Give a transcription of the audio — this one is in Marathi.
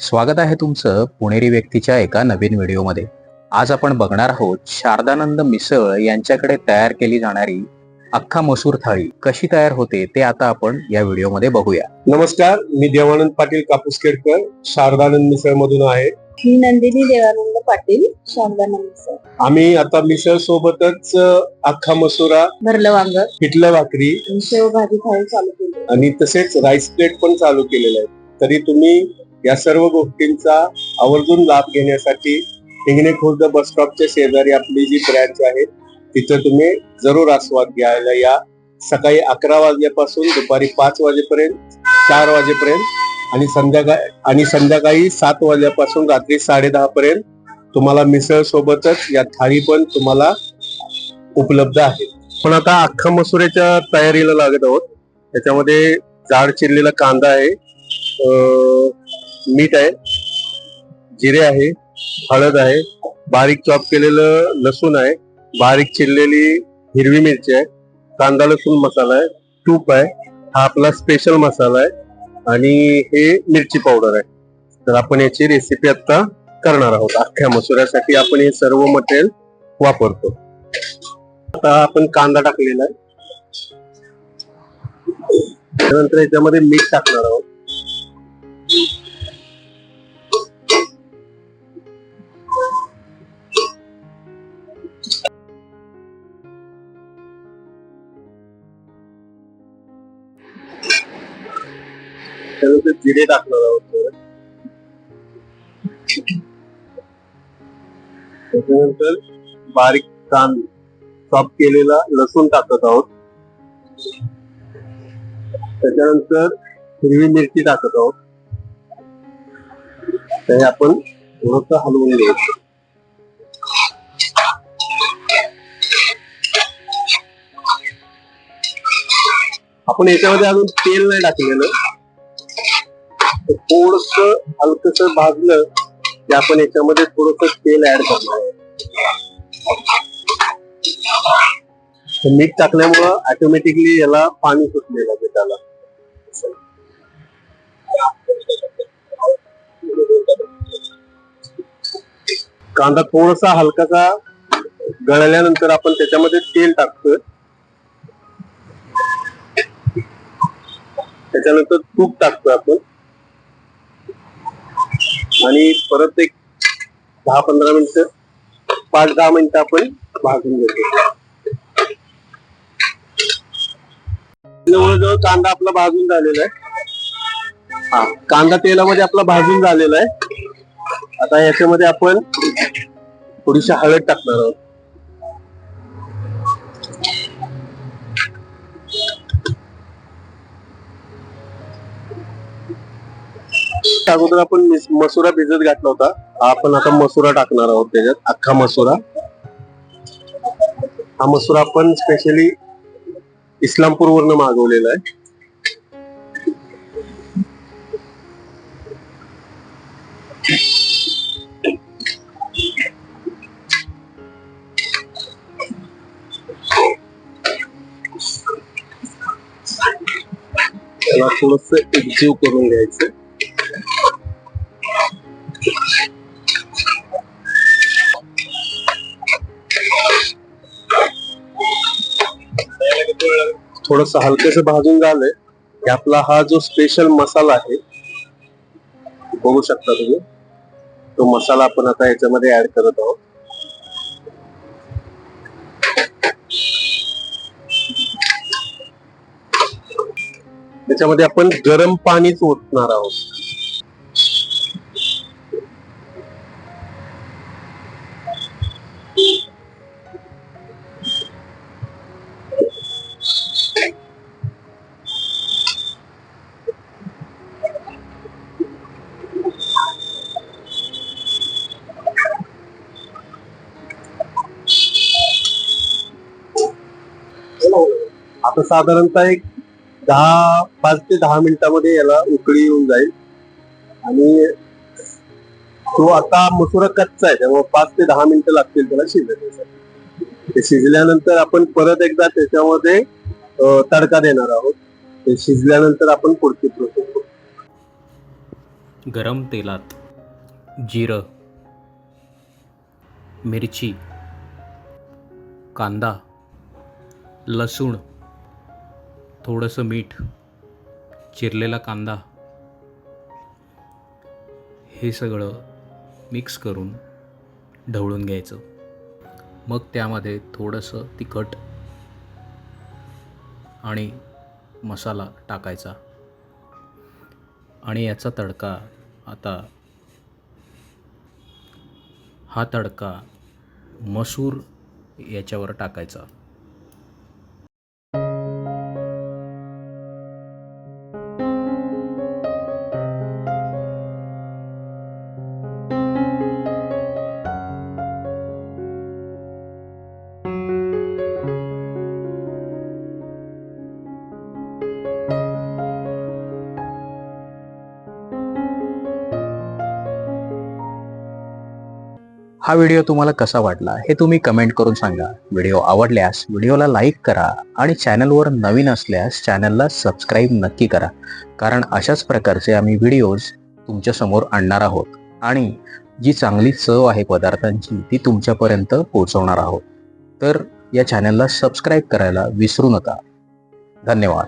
स्वागत आहे तुमचं पुणेरी व्यक्तीच्या एका नवीन व्हिडिओमध्ये. आज आपण बघणार आहोत शारदानंद मिसळ यांच्याकडे तयार केली जाणारी अख्खा मसूर थाळी. कशी तयार होते ते आता आपण या व्हिडिओमध्ये बघूया. नमस्कार मी देवानंद पाटील कापूसखेडकर शारदानंद मिसळ मधून आहे. मी नंदिनी देवानंद पाटील शारदानंद सर आम्ही आता मिसळ सोबतच अख्खा मसुरा भरलं वांग. पिठलं भाकरी शेवभाजी थाळी चालू केली. आणि तसेच राईस प्लेट पण चालू केलेले आहेत तरी तुम्ही या सर्व गोष्टींचा आवर्जून लाभ घेण्यासाठी हिंगणे खुर्द बस स्टॉपच्या शेजारी आपली जी ब्रँच आहे तिथं तुम्ही जरूर आस्वाद घ्यायला या. सकाळी अकरा वाजल्यापासून दुपारी पाच वाजेपर्यंत चार वाजेपर्यंत आणि संध्याकाळ आणि संध्याकाळी सात वाजल्यापासून रात्री साडेदहा पर्यंत तुम्हाला मिसळ सोबतच या थाळी पण तुम्हाला उपलब्ध आहे. पण आता अख्खा मसुऱ्याच्या तयारीला लागत आहोत. त्याच्यामध्ये जाड चिरलेला कांदा आहे मीठ आहे जिरे आहे हळद आहे बारीक चॉप केलेलं लसूण आहे बारीक चिरलेली हिरवी मिरची आहे कांदा लसूण मसाला आहे तूप आहे हा आपला स्पेशल मसाला आहे आणि हे मिरची पावडर आहे. तर आपण याची रेसिपी आता करणार आहोत. अख्ख्या मसुऱ्यासाठी आपण हे सर्व मटेरियल वापरतो. आता आपण कांदा टाकलेला आहे. त्यानंतर याच्यामध्ये मीठ टाकणार आहोत. त्यानंतर जिरे टाकणार आहोत त्याच्यानंतर बारीक कांदा चॉप केलेला लसूण टाकत आहोत. त्याच्यानंतर हिरवी मिरची टाकत आहोत. तरी आपण थोडस हलवून घ्यायचं आपण याच्यामध्ये अजून तेल नाही टाकलेलं. थोडस हलकस भाजलं की आपण याच्यामध्ये थोडस तेल ऍड करणार. मीठ टाकल्यामुळं ऑटोमॅटिकली याला पाणी सुटलेलं पिठाला कांदा थोडासा हलकासा गळल्यानंतर आपण त्याच्यामध्ये तेल टाकतोय. त्याच्यानंतर तूप टाकतोय आपण. आणि परत एक दहा पंधरा मिनिटं पाच दहा मिनिटं आपण भाजून घेतो. जवळजवळ कांदा आपला भाजून झालेला आहे. हा कांदा तेलामध्ये आपला भाजून झालेला आहे. आता याच्यामध्ये आपण थोडीशी हळद टाकणार आहोत. अगोदर आपण मसुरा भिजत घातला होता. आपण आता मसुरा टाकणार आहोत त्याच्यात. अख्खा मसुरा. हा मसुरा आपण स्पेशली इस्लामपूर वरनं मागवलेला आहे. थोडस एकजीव करून घ्यायचं. थोडस हलकेस भाजून झालंय की आपला हा जो स्पेशल मसाला आहे बघू शकता तुम्ही. तो मसाला आपण आता याच्यामध्ये ऍड करत आहोत. त्याच्यामध्ये आपण गरम पाणीच ओतणार आहोत. आता साधारणतः एक दहा पाच ते दहा मिनिटामध्ये याला उकळी येऊन जाईल. आणि तो आता मसुरा कच्चा आहे त्यामुळे पाच ते दहा मिनिटं लागतील त्याला शिजण्यासाठी. ते शिजल्यानंतर आपण परत एकदा त्याच्यामध्ये तडका देणार आहोत. ते शिजल्यानंतर आपण पुढची प्रोसेस करू. गरम तेलात जिरं मिरची कांदा लसूण थोडंसं मीठ चिरलेला कांदा हे सगळं मिक्स करून ढवळून घ्यायचं. मग त्यामध्ये थोडंसं तिखट आणि मसाला टाकायचा. आणि याचा तडका आता हा तडका मसूर याच्यावर टाकायचा. हा व्हिडिओ तुम्हाला कसा वाटला हे तुम्ही कमेंट करून सांगा. व्हिडिओ आवडल्यास व्हिडिओला लाईक करा आणि चॅनलवर नवीन असल्यास चॅनलला सबस्क्राईब नक्की करा. कारण अशाच प्रकारचे आम्ही व्हिडिओज तुमच्यासमोर आणणार आहोत आणि जी चांगली चव आहे पदार्थांची ती तुमच्यापर्यंत पोहोचवणार आहोत. तर या चॅनलला सबस्क्राईब करायला विसरू नका. धन्यवाद.